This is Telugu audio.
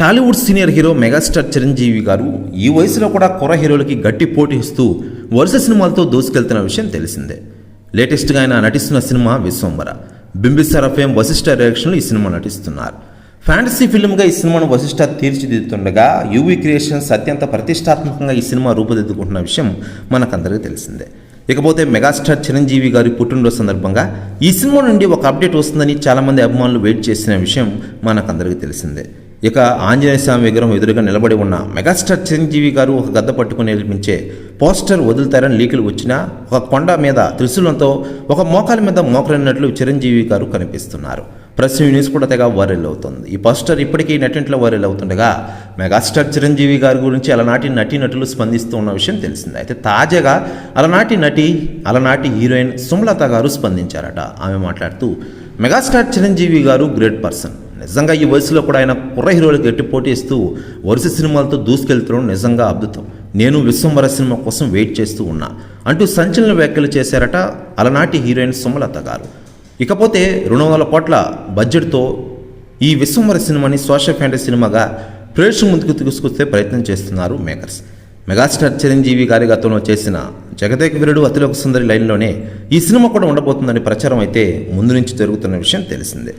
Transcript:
Tollywood senior hero megastar Chiranjeevi గారు ఈ వయసులో కూడా కుర్ర హీరోలకి గట్టి పోటీ ఇస్తూ వరుస సినిమాలతో దూసుకెళ్తున్న విషయం తెలిసిందే. లేటెస్ట్గా ఆయన నటిస్తున్న సినిమా విశ్వంబర బింబిసార్ ఫేమ్ వశిష్ఠ డైరెక్షన్లో ఈ సినిమా నటిస్తున్నారు. ఫ్యాంటసీ ఫిల్మ్గా ఈ సినిమాను వశిష్ఠ తీర్చిదిద్దుతుండగా యూవీ క్రియేషన్స్ అత్యంత ప్రతిష్టాత్మకంగా ఈ సినిమా రూపుదిద్దుకుంటున్న విషయం మనకందరికీ తెలిసిందే. ఇకపోతే మెగాస్టార్ చిరంజీవి గారి పుట్టినరోజు సందర్భంగా ఈ సినిమా నుండి ఒక అప్డేట్ వస్తుందని చాలామంది అభిమానులు వెయిట్ చేసిన విషయం మనకందరికీ తెలిసిందే. ఇక ఆంజనేయ స్వామి విగ్రహం ఎదురుగా నిలబడి ఉన్న మెగాస్టార్ చిరంజీవి గారు ఒక గద్ద పట్టుకుని నిర్మించే పోస్టర్ వదులుతారని లీకులు వచ్చినా ఒక కొండ మీద త్రిశూలంతో ఒక మోకాల మీద మోకరినట్లు చిరంజీవి గారు కనిపిస్తున్నారు. ప్రెస్ న్యూస్ కూడా తెగ వైరల్ అవుతుంది. ఈ పోస్టర్ ఇప్పటికీ నటింట్లో వైరల్ అవుతుండగా మెగాస్టార్ చిరంజీవి గారి గురించి అలనాటి నటీనటులు స్పందిస్తూ ఉన్న విషయం తెలిసిందే. అయితే తాజాగా అలనాటి నటి అలనాటి హీరోయిన్ సుమలత గారు స్పందించారట. ఆమె మాట్లాడుతూ మెగాస్టార్ చిరంజీవి గారు గ్రేట్ పర్సన్. నిజంగా ఈ వయసులో కూడా ఆయన కుర్ర హీరోలకు గట్టి పోటీ ఇస్తూ వరుస సినిమాలతో దూసుకెళ్తడం నిజంగా అద్భుతం. నేను విశ్వంవర సినిమా కోసం వెయిట్ చేస్తూ ఉన్నా. అంటూ సంచలన వ్యాఖ్యలు చేశారట అలనాటి హీరోయిన్ సుమలత గారు. ఇకపోతే రెండు వందల కోట్ల బడ్జెట్తో ఈ విశ్వంవర సినిమాని సోషల్ ఫ్యాంటసీ సినిమాగా ప్రేక్షకు ముందుకు తీసుకొస్తే ప్రయత్నం చేస్తున్నారు మేకర్స్. మెగాస్టార్ చిరంజీవి గారి గతంలో చేసిన జగదేక వీరుడు అతిలోక సుందరి లైన్లోనే ఈ సినిమా కూడా ఉండబోతుందని ప్రచారం అయితే ముందు నుంచి జరుగుతున్న విషయం తెలిసిందే.